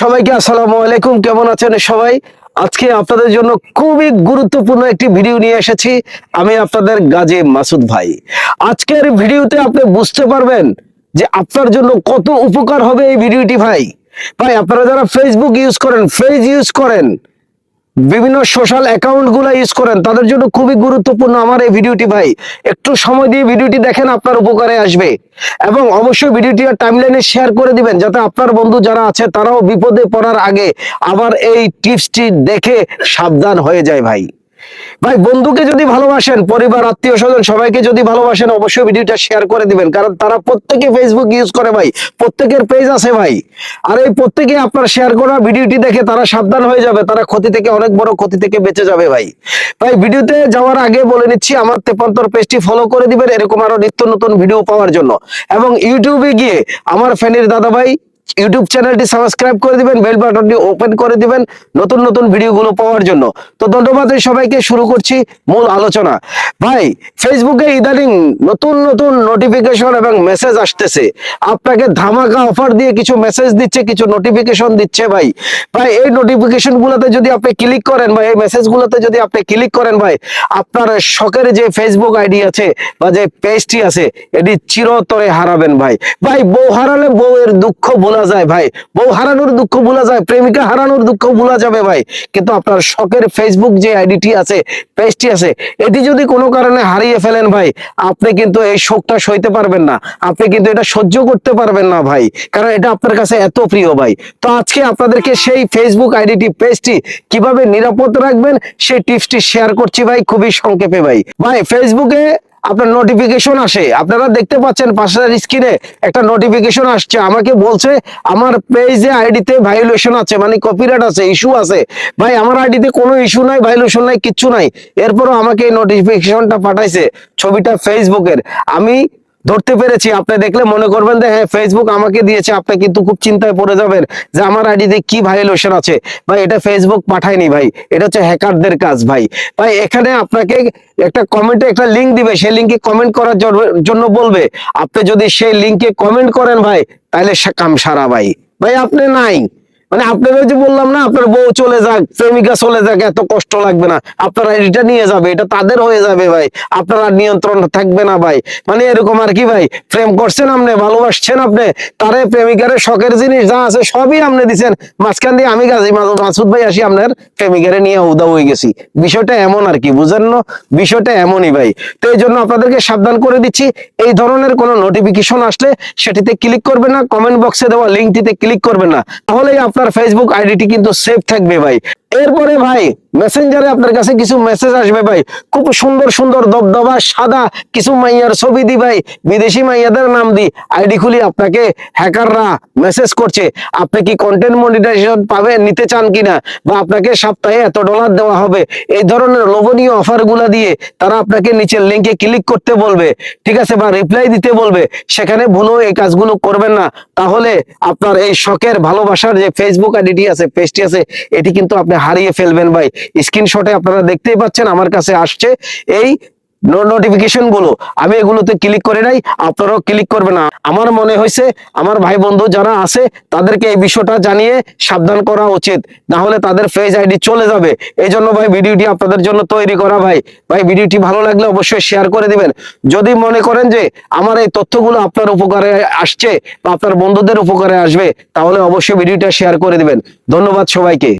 সবাইকে আসসালামু আলাইকুম, কেমন আছেন সবাই? আজকে আপনাদের জন্য খুবই গুরুত্বপূর্ণ একটি ভিডিও নিয়ে এসেছি। আমি আপনাদের গাজী মাসুদ ভাই। আজকের ভিডিওতে আপনি বুঝতে পারবেন যে আপনার জন্য কত উপকার হবে এই ভিডিওটি ভাই। ভাই, আপনারা যারা ফেসবুক ইউজ করেন ফেজ ইউজ করেন বিভিন্ন সোশ্যাল অ্যাকাউন্টগুলা ইউজ করেন, তাদের জন্য খুবই গুরুত্বপূর্ণ আমার এই ভিডিওটি ভাই। একটু সময় দিয়ে ভিডিওটি দেখেন, আপনার উপকারে আসবে। এবং অবশ্যই ভিডিওটি টাইমলাইনে শেয়ার করে দিবেন, যাতে আপনার বন্ধু যারা আছে, তারাও বিপদে পড়ার আগে আবার এই টিপসটি দেখে সাবধান হয়ে যায় ভাই। ভাই, বন্ধুকে যদি ভালোবাসেন, পরিবার, আত্মীয় স্বজন, সবাইকে যদি ভালোবাসেন, অবশ্যই ভিডিওটা শেয়ার করে দিবেন। কারণ তারা প্রত্যেকে ফেসবুক ইউজ করে ভাই। প্রত্যেকের পেজ আছে ভাই। আর এই প্রত্যেকে আপনার শেয়ার করা ভিডিওটি দেখে তারা সাবধান হয়ে যাবে। তারা ক্ষতি থেকে, অনেক বড় ক্ষতি থেকে বেঁচে যাবে ভাই। ভাই, ভিডিওতে যাওয়ার আগে বলে নিচ্ছি, আমার তেপান্তর পেজটি ফলো করে দিবেন। এরকম আরও নিত্য নতুন ভিডিও পাওয়ার জন্য। এবং ইউটিউবে গিয়ে আমার ফ্যানের দাদা ভাই ইউটিউব চ্যানেলটি সাবস্ক্রাইব করে দিবেন বেল বাটনটি ওপেন করে দিবেন নতুন নতুন ভিডিওগুলো পাওয়ার জন্য। তো ধন্যবাদ সবাইকে, শুরু করছি মূল আলোচনা। ভাই ফেসবুকে ইদানিং নতুন নতুন নোটিফিকেশন এবং মেসেজ আসতেছে। আপনাকে ধামাকা অফার দিয়ে কিছু মেসেজ দিচ্ছে, কিছু নোটিফিকেশন দিচ্ছে ভাই। ভাই, এই নোটিফিকেশন গুলোতে যদি আপনি ক্লিক করেন ভাই এই মেসেজ গুলোতে যদি আপনি ক্লিক করেন ভাই, আপনার শখের যে ফেসবুক আইডি আছে বা যে পেজটি আছে, এটি চিরতরে হারাবেন ভাই। ভাই, বউ হারালে বউয়ের দুঃখ ভোলা যায় ভাই। বউ হারানোর দুঃখ ভোলা যায়, প্রেমিকা হারানোর দুঃখ ভোলা যাবে ভাই। কিন্তু আপনার শখের ফেসবুক যে আইডিটি আছে, পেজটি আছে, এটি যদি কোনো কারণে হারিয়ে ফেলেন ভাই, আপনি কিন্তু এই শোকটা সইতে পারবেন না। আপনি কিন্তু এটা সহ্য করতে পারবেন না ভাই, কারণ এটা আপনার কাছে এত প্রিয় ভাই। তো আজকে আপনাদেরকে সেই ফেসবুক আইডিটি, পেজটি কীভাবে নিরাপদ রাখবেন, সেই টিপসটি শেয়ার করছি ভাই, খুবই সংক্ষেপে ভাই। ভাই ফেসবুকে আপনার নোটিফিকেশন আসে। আপনারা দেখতে পাচ্ছেন পাশের স্ক্রিনে একটা নোটিফিকেশন আসছে। আমাকে বলছে, আমার পেজে আইডিতে ভাইলেশন আছে মানে কপিরাইট আছে ইস্যু আছে। ভাই, আমার আইডিতে কোনো ইস্যু নাই ভাইলেশন নাই, কিচ্ছু নাই। এরপরও আমাকে এই নোটিফিকেশনটা পাঠাইছে ছবিটা ফেসবুকের আমি ধরতে পেরেছি। আপনি দেখলে মনে করবেন যে হ্যাঁ ফেসবুক আমাকে দিয়েছে। আপনি কিন্তু খুব চিন্তায় পড়ে যাবেন যে, আমার আইডিতে কি ভাইলেশন আছে? ভাই, এটা ফেসবুক পাঠায়নি ভাই। এটা হচ্ছে হ্যাকারদের কাজ ভাই। ভাই, এখানে আপনাকে একটা কমেন্টে একটা লিংক দিবে। সেই লিংকে কমেন্ট করার জন্য- বলবে, আপনি যদি সেই লিংকে কমেন্ট করেন ভাই, তাহলে কাম সারা ভাই। ভাই, আপনি নাই। মানে আপনার যে বললাম না, আপনার বউ চলে যাক, প্রেমিকা চলে যাক, এত কষ্ট লাগবে না। আপনার আইডিটা নিয়ে যাবে, এটা তাদের হয়ে যাবে ভাই। আপনার নিয়ন্ত্রণ থাকবে না ভাই। মানে এরকম আর কি ভাই, প্রেম করছেন আপনি, ভালোবাসছেন আপনি, তারে প্রেমিকারে শখের জিনিস যা আছে সবই আপনি দিছেন। মাঝখান দিয়ে আমি গাছি মাসুদ ভাই আসি, আপনার প্রেমিকারে নিয়ে উদা হয়ে গেছি। বিষয়টা এমন আর কি, বুঝেন না? বিষয়টা এমনই ভাই। তো এই জন্য আপনাদেরকে সাবধান করে দিচ্ছি, এই ধরনের কোনো নোটিফিকেশন আসলে সেটিতে ক্লিক করবেন না কমেন্ট বক্সে দেওয়া লিঙ্কটিতে ক্লিক করবেন না। তাহলেই আপনার ফেসবুক আইডিটি কিন্তু সেভ থাকবে ভাই। এরপরে ভাই মেসেঞ্জারে আপনার কাছে কিছু মেসেজ আসবে ভাই। খুব সুন্দর সুন্দর দবদবা, সাদা কিছু মাইয়ার ছবি দি ভাই। বিদেশি মাইয়াদের নাম দি। আইডি খুলি আপনাকে হ্যাকাররা মেসেজ করছে। আপনি কি কন্টেন্ট মনিটাইজেশন পাবে, নিতে চান কিনা? বা আপনাকে সপ্তাহে এত ডলার দেওয়া হবে? এই ধরনের লোভনীয় অফারগুলা দিয়ে তারা আপনাকে নিচের লিঙ্কে ক্লিক করতে বলবে। ঠিক আছে বা রিপ্লাই দিতে বলবে। সেখানে ভুলো এই কাজগুলো করবেন না। তাহলে আপনার এই শখের ভালোবাসার যে ফেসবুক আইডিটি আছে পেজটি আছে, এটি কিন্তু আপনি হারিয়ে ফেলবেন ভাই। স্ক্রিনশটে আপনারা দেখতেই পাচ্ছেন, আমার কাছে আসছে এই নোটিফিকেশনগুলো। আমি এগুলোতে ক্লিক করে নাই, আপনারাও ক্লিক করবে না। আমার মনে হয়েছে, আমার ভাই বন্ধু যারা আছে, তাদেরকে এই বিষয়টা জানিয়ে সাবধান করা উচিত। না হলে তাদের ফেজ আইডি চলে যাবে। এই জন্য ভাই ভিডিওটি আপনাদের জন্য তৈরি করা ভাই। ভাই, ভিডিওটি ভালো লাগলে অবশ্যই শেয়ার করে দিবেন। যদি মনে করেন যে আমার এই তথ্যগুলো আপনার উপকারে আসছে বা আপনার বন্ধুদের উপকারে আসবে, তাহলে অবশ্যই ভিডিওটা শেয়ার করে দিবেন। ধন্যবাদ সবাইকে।